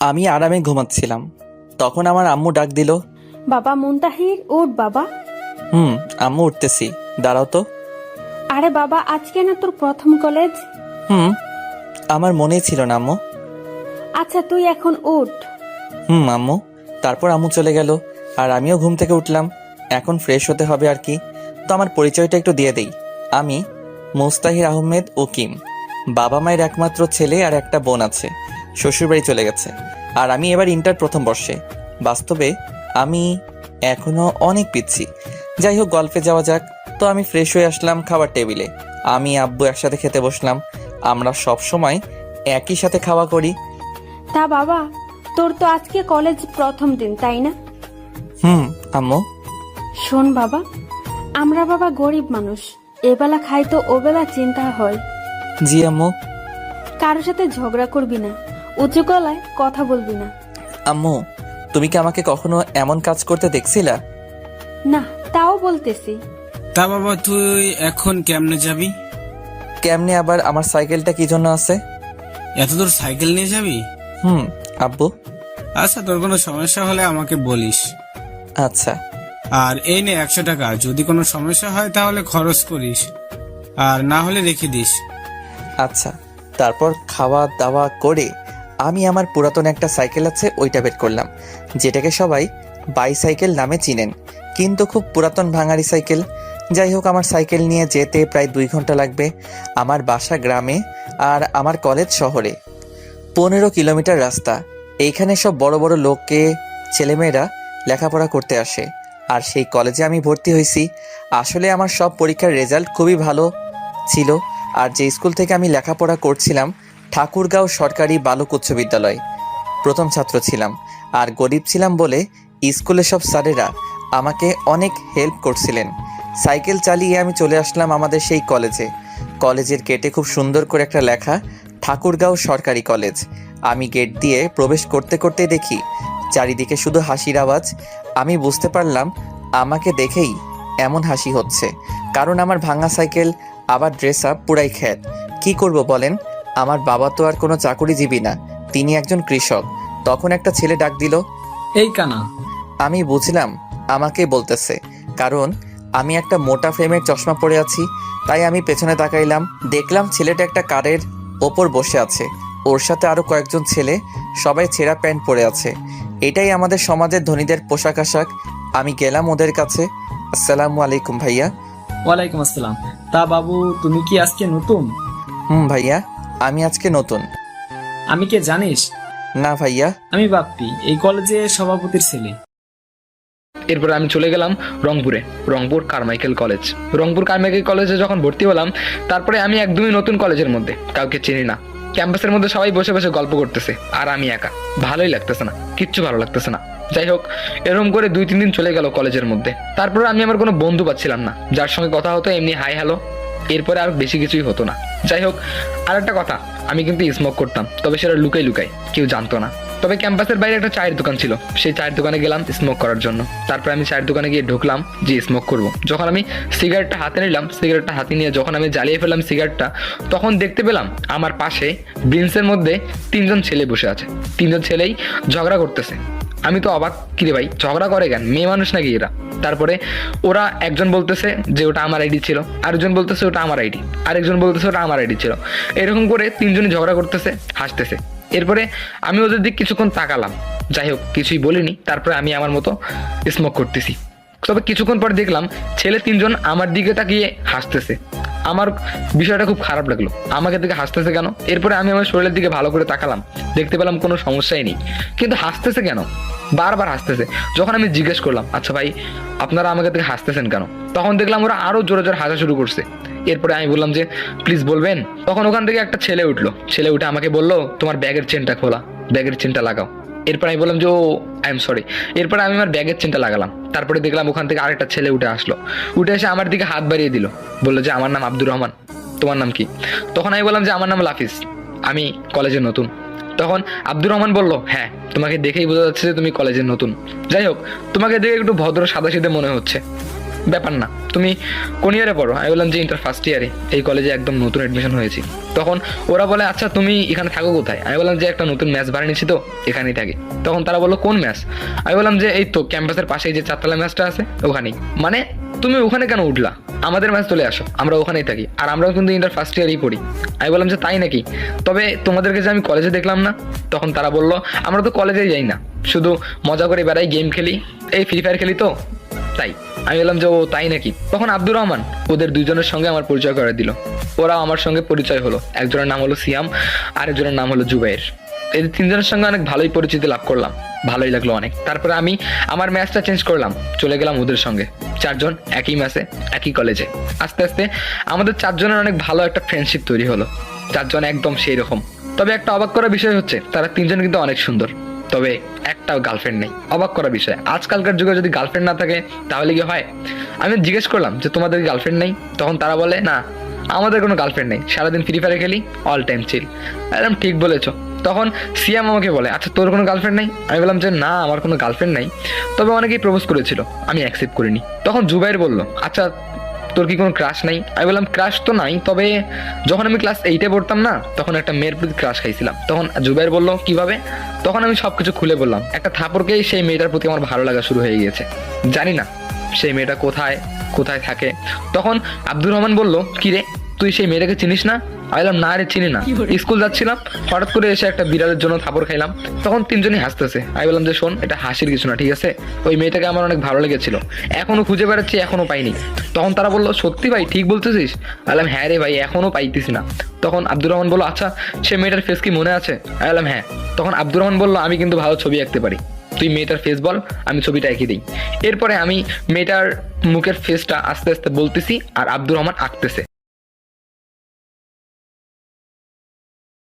আমি আরামে ঘুমাচ্ছিলাম। তখন আমার আম্মু ডাক দিল বাবা মুনতাহির ওঠ বাবা। হুম আম্মু উঠতেছি। দাঁড়াও তো। আরে বাবা আজকে না তোর প্রথম কলেজ? হুম আমার মনেই ছিল না আম্মু। আচ্ছা তুই এখন উঠ। হুম আম্মু। তারপর আম্মু চলে গেল আর আমিও ঘুম থেকে উঠলাম। এখন ফ্রেশ হতে হবে আর কি। তো আমার পরিচয়টা একটু দিয়ে দেই। আমি মুস্তাহির আহমেদ ওকিম বাবা মায়ের একমাত্র ছেলে আর একটা বোন আছে। শ্বশুরবাড়ি চলে গেছে। আর আমি এবার ইন্টার প্রথম বর্ষে। বাস্তবে আমি এখনও অনেক পিচ্ছি। যাই হোক গল্পে যাওয়া যাক। তো আমি ফ্রেশ হয়ে আসলাম খাবার টেবিলে। আমি আব্বু একসাথে খেতে বসলাম। আমরা সব সময় একই সাথে খাওয়া করি। তা বাবা তোর তো আজকে কলেজ প্রথম দিন তাই না? হুম আম্মু। শোন বাবা আমরা বাবা গরিব মানুষ। এবেলা খাই তো ওবেলা চিন্তা হয়। জি আম্মু। কারোর সাথে ঝগড়া করবি না। উঁচু গলায় কথা বলবি না। আম্মু তুমি কি আমাকে কখনো এমন কাজ করতে দেখছিলা? না তাও বলতেছি। তা বাবা তুই এখন কেমনে যাবি? কেমনে আবার আমার সাইকেলটা কি জন্য আছে? এত দূর সাইকেল নিয়ে যাবি? হুম আব্বু। আচ্ছা তোর কোনো সমস্যা হলে আমাকে বলিস। আচ্ছা। আর এই নে একশো টাকা যদি কোনো সমস্যা হয় তাহলে খরচ করিস। আর না হলে রেখে দিস। আচ্ছা তারপর খাওয়া দাওয়া করে আমি আমার পুরাতন একটা সাইকেল আছে, ওইটা বের করলাম। যেটাকে সবাই বাইসাইকেল নামে চিনেন। কিন্তু খুব পুরাতন ভাঙারি সাইকেল। যাই হোক, আমার সাইকেল নিয়ে যেতে প্রায় দুই ঘণ্টা লাগবে আমার বাসা গ্রামে আর আমার কলেজ শহরে। পনেরো কিলোমিটার রাস্তা। এইখানে সব বড় বড় লোককে, ছেলেমেয়েরা লেখাপড়া করতে আসে। আর সেই কলেজে আমি ভর্তি হয়েছি। আসলে আমার সব পরীক্ষার রেজাল্ট খুবই ভালো ছিল। আর যে স্কুল থেকে আমি লেখাপড়া করছিলাম ঠাকুরগাঁও সরকারি বালক উচ্চ বিদ্যালয়। প্রথম ছাত্র ছিলাম, আর গরিব ছিলাম বলে স্কুলের সব স্যারেরা আমাকে অনেক হেল্প করছিলেন। সাইকেল চালিয়ে আমি চলে আসলাম আমাদের সেই কলেজে। কলেজের গেটে খুব সুন্দর করে একটা লেখা, ঠাকুরগাঁও সরকারি কলেজ। আমি গেট দিয়ে প্রবেশ করতে করতে দেখি, চারিদিকে শুধু হাসির আওয়াজ। আমি বুঝতে পারলাম, আমাকে দেখেই এমন হাসি হচ্ছে, কারণ আমার ভাঙা সাইকেল, আবার ড্রেস আপ পুরাই খ্যাত। কি করব বলেন? আমার বাবা তো আর কোনো চাকুরিজীবী না তিনি একজন কৃষক। তখন একটা ছেলে ডাক দিল এই কানা। আমি বুঝলাম আমাকে বলতেছে কারণ আমি একটা মোটা ফ্রেমের চশমা পরে আছি তাই আমি পেছনে তাকাইলাম দেখলাম ছেলেটা একটা কারের ওপর বসে আছে ওর সাথে আরও কয়েকজন ছেলে সবাই ছেঁড়া প্যান্ট পরে আছে। এটাই আমাদের সমাজের ধনীদের পোশাক আশাক। আমি গেলাম ওদের কাছে আসসালামু আলাইকুম ভাইয়া। ওয়ালাইকুম আসসালাম। তা বাবু তুমি কি আজকে নতুন? হুম ভাইয়া। আমি আজকে নতুন। আমি কে জানিস? না ভাইয়া। আমি বাপ্পি এই কলেজে সভাপতির ছেলে। এরপর আমি চলে গেলাম রংপুরে Rangpur Carmichael college. Rangpur Carmichael কলেজে যখন ভর্তি হলাম তারপরে আমি একদমই নতুন কলেজের মধ্যে কাউকে চিনি না। ক্যাম্পাসের মধ্যে সবাই বসে বসে গল্প করতেছে আর আমি একা। ভালোই লাগতেছে না কিচ্ছু ভালো লাগতেছে না। যাই হোক এরকম করে দুই তিন দিন চলে গেল কলেজের মধ্যে। তারপরে আমি আমার কোনো বন্ধু পাচ্ছিলাম না যার সঙ্গে কথা হতো এমনি হাই হ্যালো এরপরে আর বেশি কিছুই হতো না। যাই হোক আর একটা কথা, আমি কিন্তু স্মোক করতাম, তবে সেটা লুকাই লুকাই, কেউ জানতো না। তবে ক্যাম্পাসের বাইরে একটা চায়ের দোকান ছিল, সেই চায়ের দোকানে গেলাম স্মোক করার জন্য। তারপরে আমি চায়ের দোকানে গিয়ে ঢুকলাম যে স্মোক করব। যখন আমি সিগারেটটা হাতে নিলাম সিগারেটটা হাতে নিয়ে যখন আমি জ্বালিয়ে ফেললাম সিগারেটটা তখন দেখতে পেলাম আমার পাশে ব্রিন্সের মধ্যে তিনজন ছেলে বসে আছে। তিনজন ছেলেই ঝগড়া করতেছে। আমি তো অবাক, কিরে ভাই, ঝগড়া করে কেন? মেয়ে মানুষ নাকি এরা? তারপরে ওরা একজন বলতেছে যে ওটা আমার আইডি ছিল, আরেকজন বলতেছে ওটা আমার আইডি, আরেকজন বলতেছে ওটা আমার আইডি ছিল। এরকম করে তিনজনই ঝগড়া করতেছে, হাসতেছে। এরপরে আমি ওদের দিক কিছুক্ষণ তাকালাম। যাই হোক, কিছুই বলিনি, তারপরে আমি আমার মতো স্মোক করতেছি। তবে কিছুক্ষণ পর দেখলাম ছেলে তিনজন আমার দিকে তাকিয়ে হাসতেছে। আমার বিষয়টা খুব খারাপ লাগল। আমাকে দিকে হাসতেছে কেন? এরপরে আমি আমার শরীরের দিকে ভালো করে তাকালাম। দেখতে পেলাম কোনো সমস্যাই নেই। কিন্তু হাসতেছে কেন? বারবার হাসতেছে। যখন আমি জিজ্ঞেস করলাম আচ্ছা ভাই, আপনারা আমাকে থেকে হাসতেছেন কেন? তখন দেখলাম ওরা আরও জোরে জোরে হাসা শুরু করছে। এরপরে আমি বললাম যে, প্লিজ বলবেন? তখন ওখান থেকে একটা ছেলে উঠল। ছেলে উঠে আমাকে বলল, তোমার ব্যাগের চেনটা খোলা। ব্যাগের চেনটা লাগাও। এরপর আমি বললাম যে, ও আই এম সরি এরপরে আমি আমার ব্যাগের চেনটা লাগালাম। তারপরে দেখলাম ওখান থেকে আরেকটা ছেলে উঠে আসলো। উঠে এসে আমার দিকে হাত বাড়িয়ে দিল। বলল যে, আমার নাম আব্দুর রহমান। তোমার নাম কি? তখন আমি বললাম যে, আমার নাম লাফিজ আমি কলেজে নতুন। তখন আব্দুর রহমান বলল হ্যাঁ তোমাকে দেখেই বোঝা যাচ্ছে যে তুমি কলেজের নতুন। যাই হোক, তোমাকে দেখে একটু ভদ্র সাদা মনে হচ্ছে। ব্যাপার না। তুমি কোন ইয়ারে পড়ো? আমি বললাম যে ইন্টার ফার্স্ট ইয়ারে এই কলেজে একদম নতুন অ্যাডমিশন হয়েছি। তখন ওরা বলে আচ্ছা তুমি এখানে থাকো কোথায়? আমি বললাম যে, একটা নতুন ম্যাচ ভাড়া নিয়েছি তো, এখানেই থাকি। তখন তারা বলল, কোন ম্যাচ আমি বললাম যে, এই তো ক্যাম্পাসের পাশেই যে চারতলা ম্যাচটা আছে, ওখানেই। মানে তুমি ওখানে কেন উঠলা? আমাদের ম্যাচ চলে আসো, আমরা ওখানেই থাকি। আর আমরাও কিন্তু ইন্টার ফার্স্ট ইয়ারেই পড়ি। আমি বললাম যে, তাই নাকি? তবে তোমাদেরকে যে আমি কলেজে দেখলাম না, তখন তারা বলল, আমরা তো কলেজেই যাই না। শুধু মজা করে বেড়াই গেম খেলি। এই ফ্রি ফায়ার খেলি তো? তাই। আমি বললাম যে, ও, তাই নাকি? তখন আব্দুর রহমান ওদের দুজনের সঙ্গে আমার পরিচয় করে দিল। ওরা আমার সঙ্গে পরিচয় হলো। একজনের নাম হলো সিয়াম, আরেকজনের নাম হলো জুবাইর। এই তিনজনের সঙ্গে অনেক ভালোই পরিচিতি লাভ করলাম। ভালোই লাগল অনেক। তারপরে আমি আমার ম্যাচটা চেঞ্জ করলাম। চলে গেলাম ওদের সঙ্গে। চারজন একই ম্যাচে, একই কলেজে আস্তে আস্তে আমাদের চারজনের অনেক ভালো একটা ফ্রেন্ডশিপ তৈরি হলো। চারজন একদম সেই রকম তবে একটা অবাক করা বিষয় হচ্ছে, তারা তিনজন কিন্তু অনেক সুন্দর। তবে একটাও গার্লফ্রেন্ড নেই। অবাক করা বিষয়। আজকালকার যুগে যদি গার্লফ্রেন্ড না থাকে, তাহলে কি হয়? আমি জিজ্ঞেস করলাম যে, তোমাদের গার্লফ্রেন্ড নেই? তখন তারা বলে, না, আমাদের কোনো গার্লফ্রেন্ড নেই। সারাদিন ফ্রি ফায়ার খেলি অল টাইম চিল একদম ঠিক বলেছ। তখন সিয়াম আমাকে বলে আচ্ছা তোর কোনো গার্লফ্রেন্ড নেই? আমি বললাম যে, না, আমার কোনো গার্লফ্রেন্ড নেই। তবে অনেকেই প্রপোজ করেছিল, আমি অ্যাকসেপ্ট করিনি। তখন জুবাইর বলল আচ্ছা তোর কি কোনো ক্রাশ নাই? আমি বললাম ক্রাশ তো নাই, তবে যখন আমি ক্লাস এইটে পড়তাম না, তখন একটা মেয়ের প্রতি ক্রাশ খাইছিলাম। তখন জুবাইর বলল, কীভাবে? তখন আমি সব কিছু খুলে বললাম। একটা থাপড়কেই সেই মেয়েটার প্রতি আমার ভালো লাগা শুরু হয়ে গিয়েছে। জানি না সেই মেয়েটা কোথায় কোথায় থাকে। তখন আব্দুর রহমান বলল কি রে তুই সেই মেয়েটাকে চিনিস না? আমি বললাম না রে চিনি না। স্কুল যাচ্ছিলাম, হঠাৎ করে এসে একটা বিড়ালের জন্য থাপড় খাইলাম। তখন তিনজনই হাসতেছে। আমি বললাম যে, শোন, এটা হাসির কিছু না, ঠিক আছে? ওই মেয়েটাকে আমার অনেক ভালো লেগেছিল। এখনও খুঁজে বেড়াচ্ছি, এখনও পাইনি। তখন তারা বলল, সত্যি ভাই, ঠিক বলতেছিস? বললাম হ্যাঁ রে ভাই, এখনও পাইতেছি না। তখন আব্দুর রহমান বলল আচ্ছা সে মেয়েটার ফেস কি মনে আছে? আমি বললাম হ্যাঁ। তখন আব্দুর রহমান বলল, আমি কিন্তু ভালো ছবি আঁকতে পারি। তুই মেয়েটার ফেস বল, আমি ছবিটা এঁকে দিই। এরপরে আমি মেয়েটার মুখের ফেসটা আস্তে আস্তে বলতেছি আর আব্দুর রহমান আঁকতেছে।